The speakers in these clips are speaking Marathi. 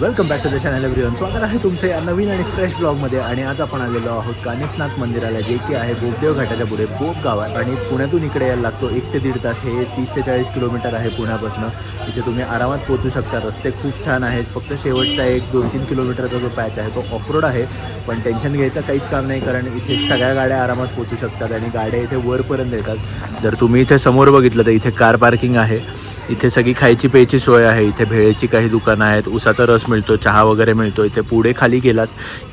Welcome back to the channel everyone स्वागत आहे तुमचे या नवीन आणि फ्रेश ब्लॉगमध्ये आणि आज आपण आलेलो आहोत कानिफनाथ मंदिराला जे की आहे बोपदेव घाटाच्या पुढे बोप गावात. आणि पुण्यातून इकडे यायला लागतो एक ते दीड तास. हे तीस ते चाळीस किलोमीटर आहे पुण्यापासून. इथे तुम्ही आरामात पोहोचू शकता. रस्ते खूप छान आहेत. फक्त शेवटचा एक दोन तीन किलोमीटरचा जो पॅच आहे तो ऑफरोड आहे. पण टेन्शन घ्यायचं काहीच काम नाही कारण इथे सगळ्या गाड्या आरामात पोहोचू शकतात आणि गाड्या इथे वरपर्यंत येतात. जर तुम्ही इथे समोर बघितलं तर इथे कार पार्किंग आहे. इथे सगळी खायची प्यायची सोय आहे. इथे भेळेची काही दुकानं आहेत. उसाचा रस मिळतो चहा वगैरे मिळतो. इथे पुढे खाली गेलात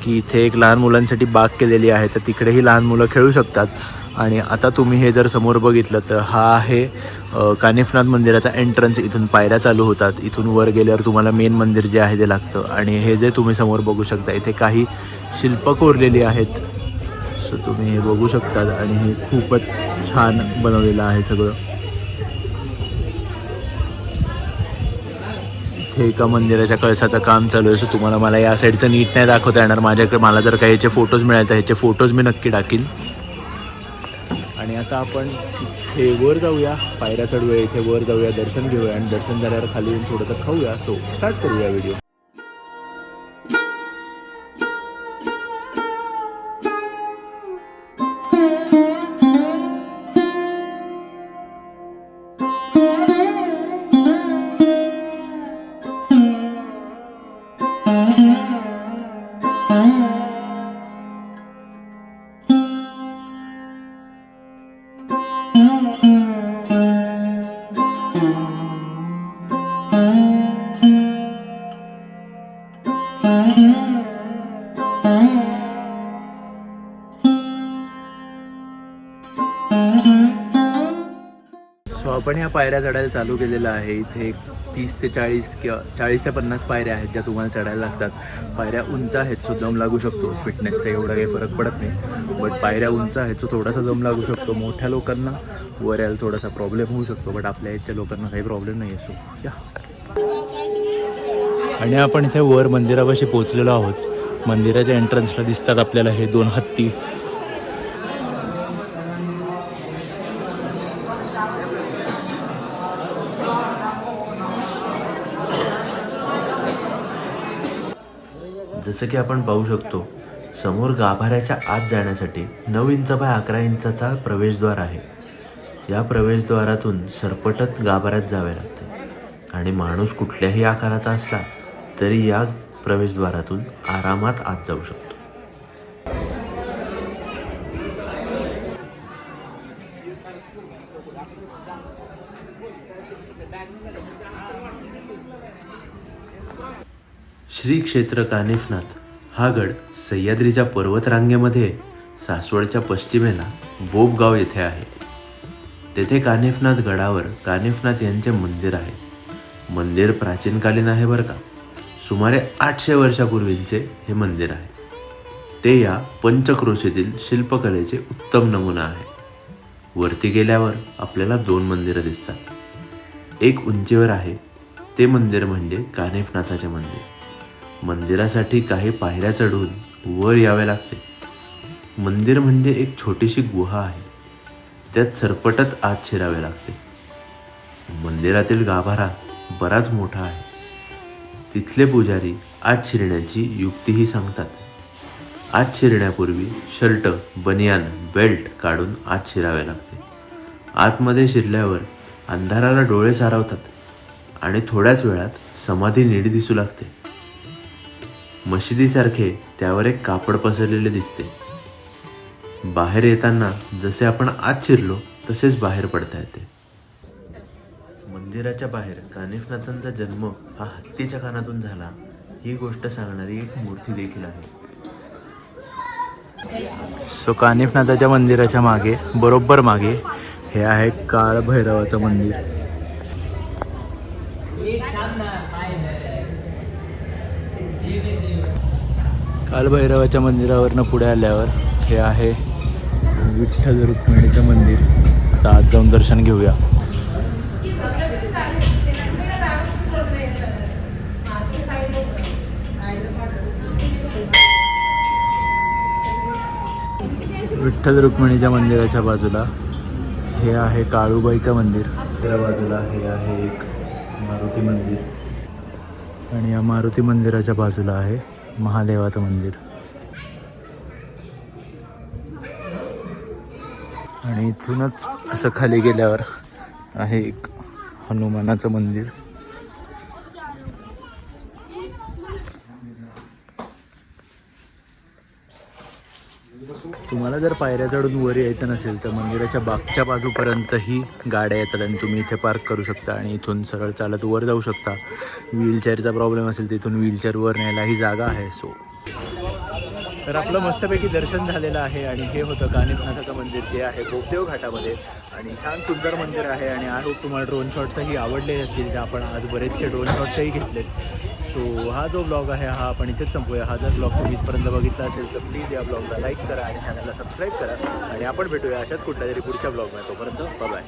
की इथे एक लहान मुलांसाठी बाग केलेली आहे. तर तिकडेही लहान मुलं खेळू शकतात. आणि आता तुम्ही हे जर समोर बघितलं तर हा आहे कानिफनाथ मंदिराचा एंट्रन्स इथून पायऱ्या चालू होतात. इथून वर गेल्यावर तुम्हाला मेन मंदिर जे आहे ते लागतं. आणि हे जे तुम्ही समोर बघू शकता इथे काही शिल्प कोरलेली आहेत. सो तुम्ही हे बघू शकतात. आणि हे खूपच छान बनवलेलं आहे सगळं. इथे एका मंदिराच्या कळसाचं काम चालू आहे सो तुम्हाला मला या साईडचं नीट नाही दाखवता येणार. माझ्याकडे मला जर काही याचे फोटोज मिळाले तर ह्याचे फोटोज मी नक्की टाकीन. आणि आता आपण इथे वर जाऊया. पायऱ्या चढूया इथे वर जाऊया दर्शन घेऊया आणि दर्शन झाल्यावर खाली येऊन थोडंसं खाऊया. सो स्टार्ट करूया व्हिडिओ सो आपण या पायऱ्या चढायला चालू केलेलं आहे. इथे तीस ते चाळीस किंवा चाळीस ते पन्नास पायऱ्या आहेत ज्या तुम्हाला चढायला लागतात. पायऱ्या उंच आहेत सो दम लागू शकतो. फिटनेसचा एवढा काही फरक पडत नाही. बट पायऱ्या उंच आहेत सो थोडासा दम लागू शकतो. मोठ्या लोकांना वर यायला थोडासा प्रॉब्लेम होऊ शकतो. बट आपल्या याच्या लोकांना काही प्रॉब्लेम नाही असो या. आणि आपण इथे वर मंदिरापाशी पोहोचलेलो आहोत. मंदिराच्या एंट्रन्सला दिसतात आपल्याला हे दोन हत्ती. जसं की आपण पाहू शकतो समोर गाभाऱ्याच्या आत जाण्यासाठी नऊ इंच बाय अकरा इंचाचा प्रवेशद्वार आहे. या प्रवेशद्वारातून सरपटत गाभाऱ्यात जावे लागते. आणि माणूस कुठल्याही आकाराचा असला तरी या प्रवेशद्वारातून आरामात आत जाऊ शकतो. श्री क्षेत्र कानिफनाथ हा गड सह्याद्रीच्या पर्वतरांगेमध्ये सासवडच्या पश्चिमेला बोबगाव येथे आहे. तेथे कानिफनाथ गडावर कानिफनाथ यांचे मंदिर आहे. मंदिर प्राचीनकालीन आहे बरं का? सुमारे आठशे वर्षापूर्वींचे हे मंदिर आहे. ते या पंचक्रोशीतील शिल्पकलेचे उत्तम नमुना आहे. वरती गेल्यावर आपल्याला दोन मंदिरं दिसतात. एक उंचीवर आहे. ते मंदिर म्हणजे कानेफनाथाचे मंदिर. मंदिरासाठी काही पायऱ्या चढून वर यावे लागते. मंदिर म्हणजे एक छोटीशी गुहा आहे. त्यात सरपटत आत शिरावे लागते. मंदिरातील गाभारा बराच मोठा आहे. तिथले पुजारी आत शिरण्याची युक्तीही सांगतात. आत शिरण्यापूर्वी शर्ट बनियान बेल्ट काढून आत शिरावे लागते. आतमध्ये शिरल्यावर अंधाराला डोळे सारवतात आणि थोड्याच वेळात समाधी नीट दिसू लागते. मशिदीसारखे त्यावर एक कापड पसरलेले दिसते. बाहेर येताना जसे आपण आत शिरलो तसेच बाहेर पडता येते. मंदिराच्या बाहेर कानिफनाथांचा जन्म हा हत्तीच्या कानातून झाला ही गोष्ट सांगणारी एक मूर्ती देखील आहे. सो कानिफनाथाच्या मंदिराच्या मागे बरोबर मागे हे आहे काळभैरवाचं मंदिर. कालभैरवाच्या मंदिरावरनं पुढे आल्यावर हे आहे विठ्ठल रुक्मिणीचं मंदिर. आता आज जाऊन दर्शन घेऊया. विठ्ठल रुक्मिणीच्या मंदिराच्या बाजूला. हे आहे काळूबाईचं मंदिर. त्या बाजूला हे आहे एक मारुती मंदिर. आणि या मारुती मंदिराच्या बाजूला आहे महादेवाचं मंदिर. आणि इथूनच असं खाली गेल्यावर आहे एक हनुमानाचं मंदिर. तुम्हाला जर पायऱ्या चढून वर यायचं नसेल तर मंदिराच्या बागच्या बाजूपर्यंतही गाड्या येतात आणि तुम्ही इथे पार्क करू शकता आणि इथून सरळ चालत वर जाऊ शकता. व्हीलचेअरचा प्रॉब्लेम असेल तिथून व्हीलचेअर वर न्यायला ही जागा आहे सो तर आपलं मस्तपैकी दर्शन झालेलं आहे आणि हे होतं कानिपनाथाचं मंदिर जे आहे गोपदेव घाटामध्ये. आणि छान सुंदर मंदिर आहे आणि आय होप तुम्हाला ड्रोन शॉट्सही आवडले असतील तर आपण आज बरेचसे ड्रोन शॉट्सही घेतलेत. सो हा जो ब्लॉग आहे हा आपण इथेच संपूया. हा जर ब्लॉग तुम्ही इथपर्यंत बघितला असेल तर प्लीज या ब्लॉगला लाईक करा आणि चॅनलला सबस्क्राईब करा. आणि आपण भेटूया अशाच कुठल्या तरी पुढच्या ब्लॉगमध्ये तोपर्यंत बाय